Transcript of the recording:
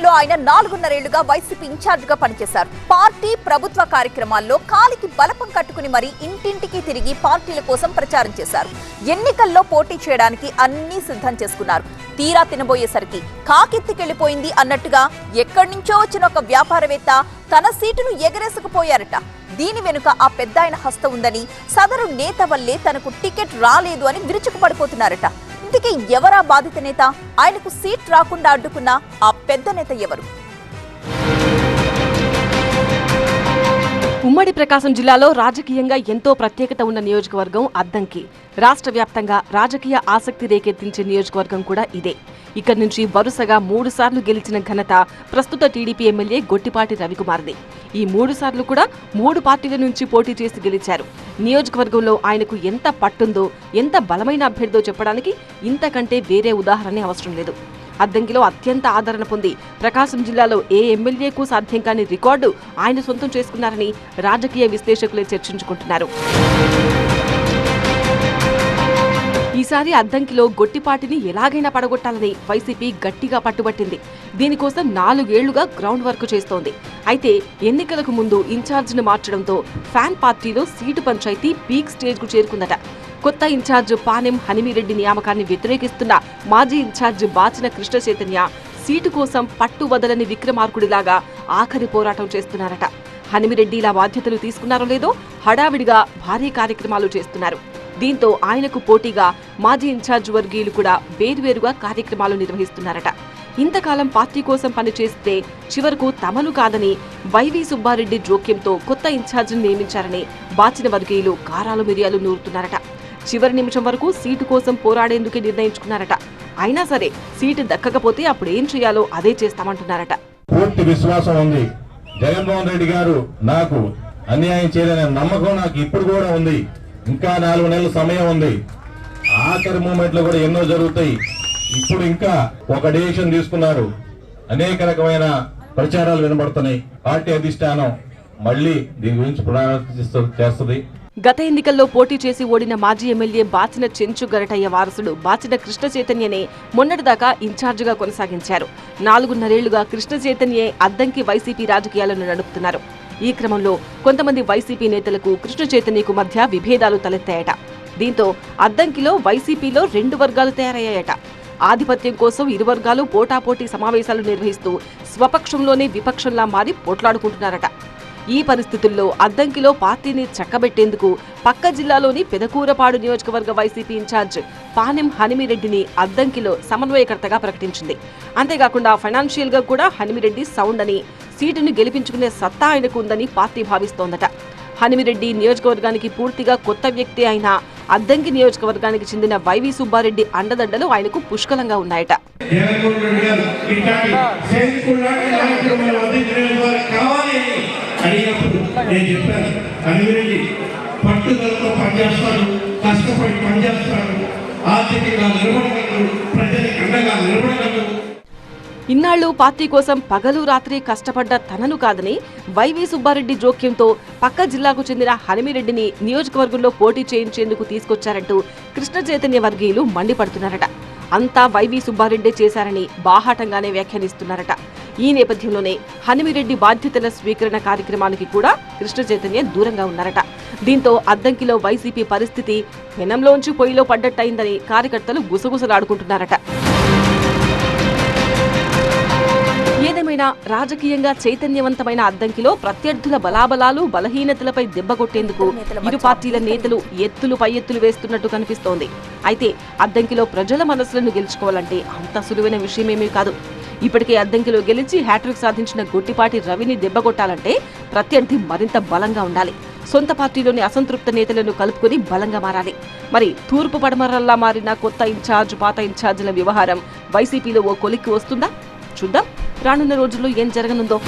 నియోజకవర్గంలో ఆయన నాలుగున్నరేళ్ళుగా వైసీపీ ఇన్ఛార్జ్గా పనిచేశారు. పార్టీ ప్రభుత్వ కార్యక్రమాల్లో కాలికి బలపం కట్టుకుని మరీ ఇంటింటికి తిరిగి పార్టీల కోసం ప్రచారం చేశారు. ఎన్నికల్లో పోటీ చేయడానికి అన్ని సిద్ధం చేసుకున్నారు. తీరా తినబోయేసరికి కాకెత్తికెళ్ళిపోయింది అన్నట్టుగా ఎక్కడి నుంచో వచ్చిన ఒక వ్యాపారవేత్త తన సీటును ఎగరేసుకుపోయారట. దీని వెనుక ఆ పెద్ద ఆయన హస్తం ఉందని సదరు నేత వల్లే తనకు టికెట్ రాలేదు అని విరుచుకుపడిపోతున్నారట. ఇంతకీ ఎవరా బాధిత నేత? ఆయనకు సీట్ రాకుండా అడ్డుకున్న ఆ పెద్ద నేత ఎవరు? ఉమ్మడి ప్రకాశం జిల్లాలో రాజకీయంగా ఎంతో ప్రత్యేకత ఉన్న నియోజకవర్గం అద్దంకి. రాష్ట్ర వ్యాప్తంగా రాజకీయ ఆసక్తి రేకెత్తించే నియోజకవర్గం కూడా ఇదే. ఇక్కడి నుంచి వరుసగా మూడు సార్లు గెలిచిన ఘనత ప్రస్తుత టీడీపీ ఎమ్మెల్యే గొట్టిపాటి రవికుమార్ది. ఈ మూడు సార్లు కూడా మూడు పార్టీల నుంచి పోటీ చేసి గెలిచారు. నియోజకవర్గంలో ఆయనకు ఎంత పట్టుందో ఎంత బలమైన అభ్యర్థో చెప్పడానికి ఇంతకంటే వేరే ఉదాహరణ అవసరం లేదు. అద్దంకిలో అత్యంత ఆదరణ పొంది ప్రకాశం జిల్లాలో ఏ ఎమ్మెల్యేకు సాధ్యం కాని రికార్డు ఆయన సొంతం చేసుకున్నారని రాజకీయ విశ్లేషకులే చర్చించుకుంటున్నారు. ఈసారి అద్దంకిలో గొట్టిపాటిని ఎలాగైనా పడగొట్టాలని వైసీపీ గట్టిగా పట్టుబట్టింది. దీనికోసం నాలుగేళ్ళుగా గ్రౌండ్ వర్క్ చేస్తోంది. అయితే ఎన్నికలకు ముందు ఇన్ఛార్జిని మార్చడంతో ఫ్యాన్ పార్టీలో సీటు పంచాయతీ పీక్ స్టేజ్కు చేరుకుందట. కొత్త ఇన్ఛార్జ్ పానెం హనిమిరెడ్డి నియామకాన్ని వ్యతిరేకిస్తున్న మాజీ ఇన్ఛార్జ్ బాచిన కృష్ణ చైతన్య సీటు కోసం పట్టు వదలని విక్రమార్కుడిలాగా ఆఖరి పోరాటం చేస్తున్నారట. హనిమిరెడ్డి ఇలా బాధ్యతలు తీసుకున్నారో లేదో హడావిడిగా భారీ కార్యక్రమాలు చేస్తున్నారు. దీంతో ఆయనకు పోటీగా మాజీ ఇన్ఛార్జ్ వర్గీయులు కూడా వేర్వేరుగా కార్యక్రమాలు నిర్వహిస్తున్నారట. ఇంతకాలం పార్టీ కోసం పనిచేస్తే చివరకు తమను కాదని వైవి సుబ్బారెడ్డి జోక్యంతో కొత్త ఇన్ఛార్జిని నియమించారని బాచిన వర్గీయులు కారాలు మిరియాలు నూరుతున్నారట. చివరి నిమిషం వరకు సీటు కోసం పోరాడేందుకే నిర్ణయించుకున్నారట. అయినా సరే సీటు దక్కకపోతే అప్పుడు ఏం చేయాలో అదే చేస్తామంటున్నారట. పూర్తి విశ్వాసం ఉంది. జగన్మోహన్ రెడ్డి గారు నాకు అన్యాయం చేయలేని నమ్మకం నాకు ఇప్పుడు కూడా ఉంది. ఇంకా నాలుగు నెలల సమయం ఉంది. ఆఖరి మూమెంట్లో కూడా ఎన్నో జరుగుతాయి. ఇప్పుడు ఇంకా ఒక డెసిషన్ తీసుకున్నారు. అనేక రకమైన ప్రచారాలు వినబడుతున్నాయి. పార్టీ అధిష్టానం మళ్ళీ దీని గురించి పునరాలోచిస్తూ చేస్తుంది. గత ఎన్నికల్లో పోటీ చేసి ఓడిన మాజీ ఎమ్మెల్యే బాచిన చెంచు గరటయ్య వారసుడు బాచిన కృష్ణ చైతన్యనే మొన్నటిదాకా ఇన్ఛార్జిగా కొనసాగించారు. నాలుగున్నరేళ్ళుగా కృష్ణ చైతన్యే అద్దంకి వైసీపీ రాజకీయాలను నడుపుతున్నారు. ఈ క్రమంలో కొంతమంది వైసీపీ నేతలకు కృష్ణ చైతన్యకు మధ్య విభేదాలు తలెత్తాయట. దీంతో అద్దంకిలో వైసీపీలో రెండు వర్గాలు తయారయ్యాయట. ఆధిపత్యం కోసం ఇరు వర్గాలు పోటాపోటీ సమావేశాలు నిర్వహిస్తూ స్వపక్షంలోనే విపక్షంలా మారి పోట్లాడుకుంటున్నారట. ఈ పరిస్థితుల్లో అద్దంకిలో పార్టీని చక్కబెట్టేందుకు పక్క జిల్లాలోని పెదకూరపాడు నియోజకవర్గ వైసీపీ ఇన్ఛార్జ్ పానెం హనిమిరెడ్డిని అద్దంకిలో సమన్వయకర్తగా ప్రకటించింది. అంతేకాకుండా ఫైనాన్షియల్గా కూడా హనిమిరెడ్డి సౌండ్ అని సీటును గెలిపించుకునే సత్తా ఆయనకు ఉందని పార్టీ భావిస్తోందట. హనిమిరెడ్డి నియోజకవర్గానికి పూర్తిగా కొత్త వ్యక్తి అయిన అద్దంకి నియోజకవర్గానికి చెందిన వైవి సుబ్బారెడ్డి అండదండలు ఆయనకు పుష్కలంగా ఉన్నాయట. కష్టపడి పనిచేస్తాడు ఆర్థికంగా నిలబడగలడు ప్రజలకు అండగా నిలబడగలడు ఇన్నాళ్ళు పార్టీ కోసం పగలు రాత్రి కష్టపడ్డ తనను కాదని వైవి సుబ్బారెడ్డి జోక్యంతో పక్క జిల్లాకు చెందిన హనిమిరెడ్డిని నియోజకవర్గంలో పోటీ చేయించేందుకు తీసుకొచ్చారంటూ కృష్ణ చైతన్య వర్గీయులు మండిపడుతున్నారట. అంతా వైవి సుబ్బారెడ్డే చేశారని బాహాటంగానే వ్యాఖ్యానిస్తున్నారట. ఈ నేపథ్యంలోనే హనిమిరెడ్డి బాధ్యతల స్వీకరణ కార్యక్రమానికి కూడా కృష్ణ చైతన్య దూరంగా ఉన్నారట. దీంతో అద్దంకిలో వైసీపీ పరిస్థితి పెనంలోంచి పొయ్యిలో పడ్డట్టయిందని కార్యకర్తలు గుసగుసలాడుకుంటున్నారట. ఏదేమైనా రాజకీయంగా చైతన్యవంతమైన అద్దంకిలో ప్రత్యర్థుల బలాబలాలు బలహీనతలపై దెబ్బకొట్టేందుకు ఇరు పార్టీల నేతలు ఎత్తులు పై ఎత్తులు వేస్తున్నట్టు కనిపిస్తోంది. అయితే అద్దంకిలో ప్రజల మనసులను గెలుచుకోవాలంటే అంత సులువైన విషయమేమీ కాదు. ఇప్పటికే అద్దంకిలో గెలిచి హ్యాట్రిక్ సాధించిన గుట్టిపాటి రవిని దెబ్బగొట్టాలంటే ప్రత్యర్థి మరింత బలంగా ఉండాలి. సొంత పార్టీలోని అసంతృప్త నేతలను కలుపుకొని బలంగా మారాలి. మరి తూర్పు పడమరల్లా మారిన కొత్త ఇన్ఛార్జ్ పాత ఇన్ఛార్జీల వ్యవహారం వైసీపీలో ఓ కొలిక్కి వస్తుందా? చూద్దాం. రానున్న రోజుల్లో ఏం జరగనుందో.